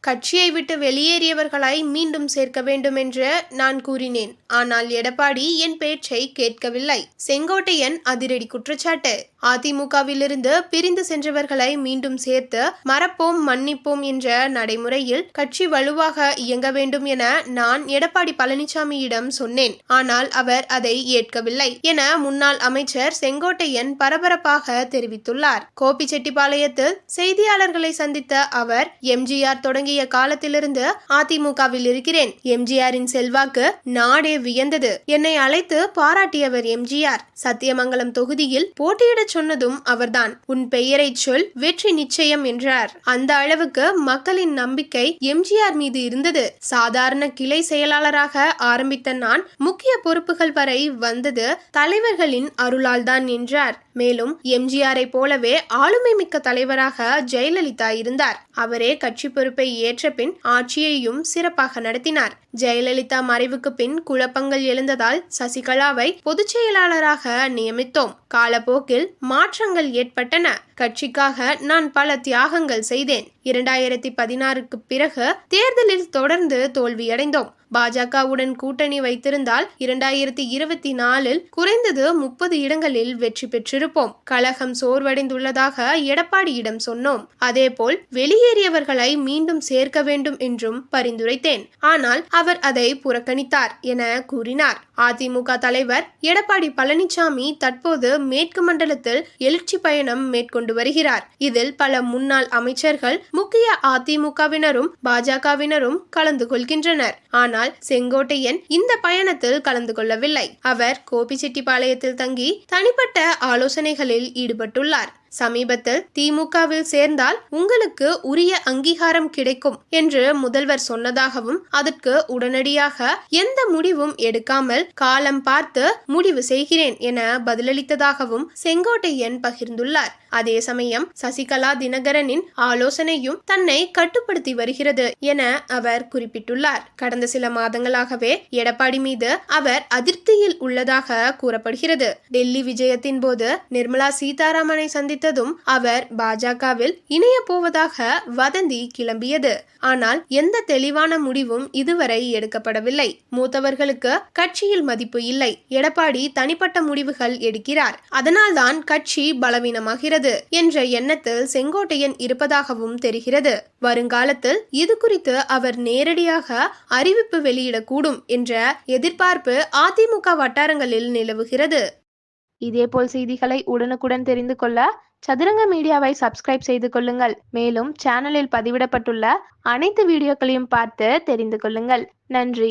கட்சியை விட்டு வெளியேறியவர்களை மீண்டும் சேர்க்க வேண்டும் என்று நான் கூறினேன். ஆனால் எடப்பாடி என் பேச்சை கேட்கவில்லை. செங்கோட்டையன் அதிரடி குற்றச்சாட்டு. அதிமுகவிலிருந்து பிரிந்து சென்றவர்களை மீண்டும் சேர்த்து மறப்போம் மன்னிப்போம் என்ற நடைமுறையில் கட்சி வலுவாக இயங்க வேண்டும் என நான் எடப்பாடி பழனிசாமியிடம் சொன்னேன். ஆனால் அவர் அதை ஏற்கவில்லை என முன்னாள் அமைச்சர் செங்கோட்டையன் பரபரப்பாக தெரிவித்துள்ளார். கோபிச்செட்டிப்பாளையத்தில் செய்தியாளர்களை சந்தித்த அவர் எம்ஜிஆர் தொடங்கிய காலத்திலிருந்து அதிமுகவில் இருக்கிறேன். எம்ஜிஆரின் செல்வாக்கு நாடே வியந்தது. என்னை அழைத்து பாராட்டியவர் எம்ஜிஆர். சத்தியமங்கலம் தொகுதியில் போட்டியிடச் சொன்னதும் அவர்தான். உன் பெயரைச் சொல் வெற்றி நிச்சயம் என்றார். அந்த அளவுக்கு மக்களின் நம்பிக்கை எம்ஜிஆர் மீது இருந்தது. சாதாரண கிளை செயலாளராக ஆரம்பித்த நான் முக்கிய பொறுப்புகள் வரை வந்தது தலைவர்களின் அருளால்தான் என்றார். மேலும் எம்ஜிஆரை போலவே ஆளுமை மிக்க தலைவராக ஜெயலலிதா இருந்தார். அவரே கட்சி பொறுப்பை ஏற்ற பின் ஆட்சியையும் சிறப்பாக நடத்தினார். ஜெயலலிதா மறைவுக்கு பின் குழப்பங்கள் எழுந்ததால் சசிகலாவை பொதுச் செயலாளராக நியமித்தோம். காலப்போக்கில் மாற்றங்கள் ஏற்பட்டன. கட்சிக்காக நான் பல தியாகங்கள் செய்தேன். இரண்டாயிரத்தி பதினாறுக்கு பிறகு தேர்தலில் தொடர்ந்து தோல்வியடைந்தோம். பாஜகவுடன் கூட்டணி வைத்திருந்தால் இரண்டாயிரத்தி இருபத்தி நாலில் குறைந்தது முப்பது இடங்களில் வெற்றி பெற்றிருப்போம். கழகம் சோர்வடைந்துள்ளதாக எடப்பாடியிடம் சொன்னோம். அதேபோல் வெளியேறியவர்களை மீண்டும் சேர்க்க வேண்டும் என்றும் பரிந்துரைத்தேன். ஆனால் அவர் அதை புறக்கணித்தார் என கூறினார். அதிமுக தலைவர் எடப்பாடி பழனிசாமி தற்போது மேற்கு மண்டலத்தில் எழுச்சி பயணம் மேற்கொண்டு வருகிறார். இதில் பல முன்னாள் அமைச்சர்கள் முக்கிய அதிமுகவினரும் பாஜகவினரும் கலந்து கொள்கின்றனர். ஆனால் செங்கோட்டையன் இந்த பயணத்தில் கலந்து கொள்ளவில்லை. அவர் கோபிச்செட்டிப்பாளையத்தில் தங்கி தனிப்பட்ட ஆலோசனைகளில் ஈடுபட்டுள்ளார். சமீபத்தில் திமுகவில் சேர்ந்தால் உங்களுக்கு உரிய அங்கீகாரம் கிடைக்கும் என்று முதல்வர் சொன்னதாகவும் அதற்கு உடனடியாக எந்த முடிவும் எடுக்காமல் காலம் பார்த்து முடிவு செய்கிறேன் என பதிலளித்ததாகவும் செங்கோட்டையன் பகிர்ந்துள்ளார். அதே சமயம் சசிகலா தினகரனின் ஆலோசனையும் தன்னை கட்டுப்படுத்தி வருகிறது என அவர் குறிப்பிட்டுள்ளார். கடந்த சில மாதங்களாகவே எடப்பாடி மீது அவர் அதிருப்தியில் உள்ளதாக கூறப்படுகிறது. டெல்லி விஜயத்தின் போது நிர்மலா சீதாராமனை சந்தித்ததும் அவர் பாஜகவில் இணைய போவதாக வதந்தி கிளம்பியது. ஆனால் எந்த தெளிவான முடிவும் இதுவரை எடுக்கப்படவில்லை. மூத்தவர்களுக்கு கட்சியில் மதிப்பு இல்லை. எடப்பாடி தனிப்பட்ட முடிவுகள் எடுக்கிறார். அதனால்தான் கட்சி பலவீனமாகிறது என்ற எண்ணத்தில் செங்கோட்டையன் இருப்பதாகவும் தெரிகிறது. வருங்காலத்தில் இது குறித்து அவர் நேரடியாக அறிவிப்பு வெளியிடக்கூடும் என்ற எதிர்பார்ப்பு அதிமுக வட்டாரங்களில் நிலவுகிறது. இதேபோல் செய்திகளை உடனுக்குடன் தெரிந்து கொள்ள சதுரங்க மீடியாவை சப்ஸ்கிரைப் செய்து கொள்ளுங்கள். மேலும் சேனலில் பதிவிடப்பட்டுள்ள அனைத்து வீடியோக்களையும் பார்த்து தெரிந்து கொள்ளுங்கள். நன்றி.